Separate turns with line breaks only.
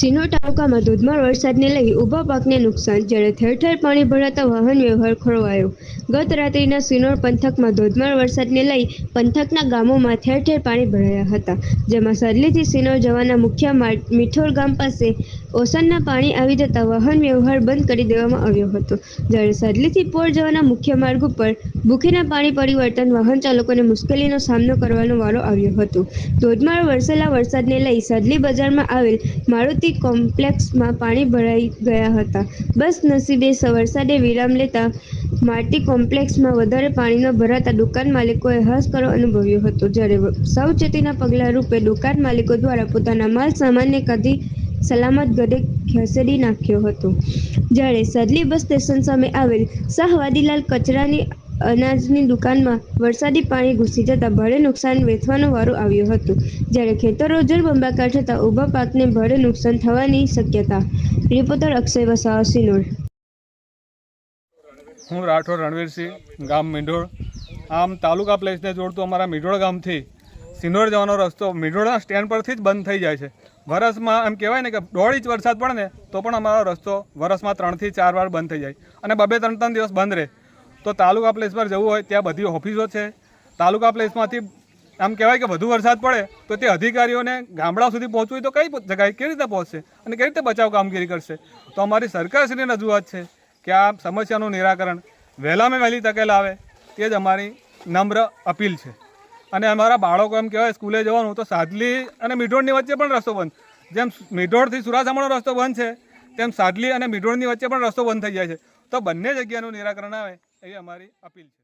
સિનોર તાલુકામાં ધોધમાર વરસાદને લઈ ઊભા પાકને નુકસાન, જ્યારે ઠેર ઠેર પાણી ભરાતા વાહન વ્યવહાર ખોરવાયો. ગત રાત્રિના સિનોર પંથકમાં ધોધમાર વરસાદને લઈ પંથકના ગામોમાં ઠેર ઠેર પાણી ભરાયા હતા, જેમાં સરલીથી સિનોર જવાના મુખ્ય માર્ગ મીઠોર ગામ પાસે ઓસનના પાણી આવી જતા વાહન વ્યવહાર બંધ કરી દેવામાં આવ્યો હતો. જ્યારે સરલીથી પોર જવાના મુખ્ય માર્ગ ઉપર ભૂખીના પાણી પરિવર્તન વાહન ચાલકોને મુશ્કેલીનો સામનો કરવાનો વારો આવ્યો હતો. ધોધમાર વરસેલા વરસાદને લઈ સદલી બજારમાં આવેલ મારુતિ કોમ્પ્લેક્સમાં પાણી ભરાઈ ગયા હતા. બસ નસીબે વરસાદે વિરામ લેતા મારુતિ કોમ્પ્લેક્સમાં વધારે પાણી ભરાતા દુકાન માલિકોએ હસકરો અનુભવ્યો હતો. જ્યારે સાવચેતીના પગલાં રૂપે દુકાન માલિકો દ્વારા પોતાના માલ સામાનને કદી સલામત ગઢે ખસેડી નાખ્યો હતો. જ્યારે સદલી બસ સ્ટેશન સામે આવેલ શાહવાદીલાલ કચરાની અનાજની દુકાનમાં વરસાદી પાણી ઘૂસી જતા ભારે નુકસાન વેઠવાનો વારો આવ્યો હતો. જ્યારે ખેતરો જળબંબાકાર થતાં ઊભા પાકને ભારે નુકસાન થવાની શક્યતા. રિપોર્ટર અક્ષય વસાવા સિનોર
હું રાઠોડ રણવીરસિંહ, ગામ મીંઢોળ. આમ તાલુકા પ્લેસને જોડતું અમારા મીંઢોળ ગામથી સિનોર જવાનો રસ્તો મીંઢોળના સ્ટેન્ડ પરથી જ બંધ થઈ જાય છે. વરસમાં એમ કહેવાય ને કે દોઢ ઇંચ વરસાદ પડે ને તો પણ અમારો રસ્તો વરસમાં ત્રણથી ચાર વાર બંધ થઈ જાય. અને બબે ત્રણ ત્રણ દિવસ બંધ રહે. તો તાલુકા પ્લેસ પર જવું હોય, ત્યાં બધી ઓફિસો છે. તાલુકા પ્લેસમાંથી આમ કહેવાય કે વધુ વરસાદ પડે, તો તે અધિકારીઓને ગામડા સુધી પહોંચવું હોય તો કઈ જગ્યાએ કેવી રીતે પહોંચશે અને કેવી રીતે બચાવ કામગીરી કરશે? તો અમારી સરકારશ્રીની રજૂઆત છે કે આ સમસ્યાનું નિરાકરણ વહેલામાં વહેલી તકે લાવે, તે જ અમારી નમ્ર અપીલ છે. અને અમારા બાળકો એમ કહેવાય, સ્કૂલે જવાનું તો સાદલી અને મીઢોળની વચ્ચે પણ રસ્તો બંધ. જેમ મીઢોળથી સુરાસામાનો રસ્તો બંધ છે, તેમ સાદલી અને મીઢોળની વચ્ચે પણ રસ્તો બંધ થઈ જાય છે. તો બંને જગ્યાનું નિરાકરણ આવે એવી અમારી અપીલ છે.